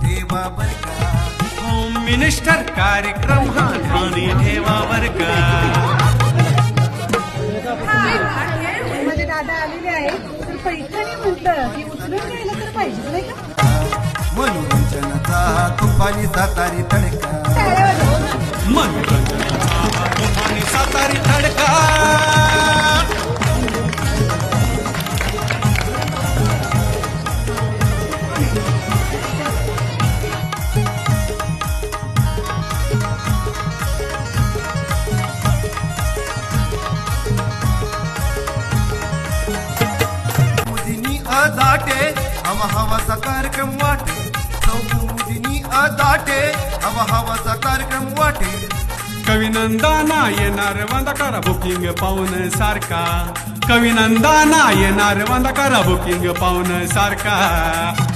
ठेवा बर का? होम मिनिस्टर कार्यक्रम हा ध्वनी ठेवा बर का? माझे दादा आलेले आहेत. तर पैठणी म्हटलं की उचलून घ्यायला तर पाहिजे नाही का? मनोरंजनाचा तुफानी सातारी तडका. मनोरंजनाचा अदाटे हवा हवाचा कार्यक्रम वाटे. चौमुदींनी अदाटे हवा हवाचा कार्यक्रम वाटे. कविनंदाना येणार वांदा करा बुकिंग पाहून सारखा. कविनंदाना येणार वांदा करा बुकिंग पाहून सारखा.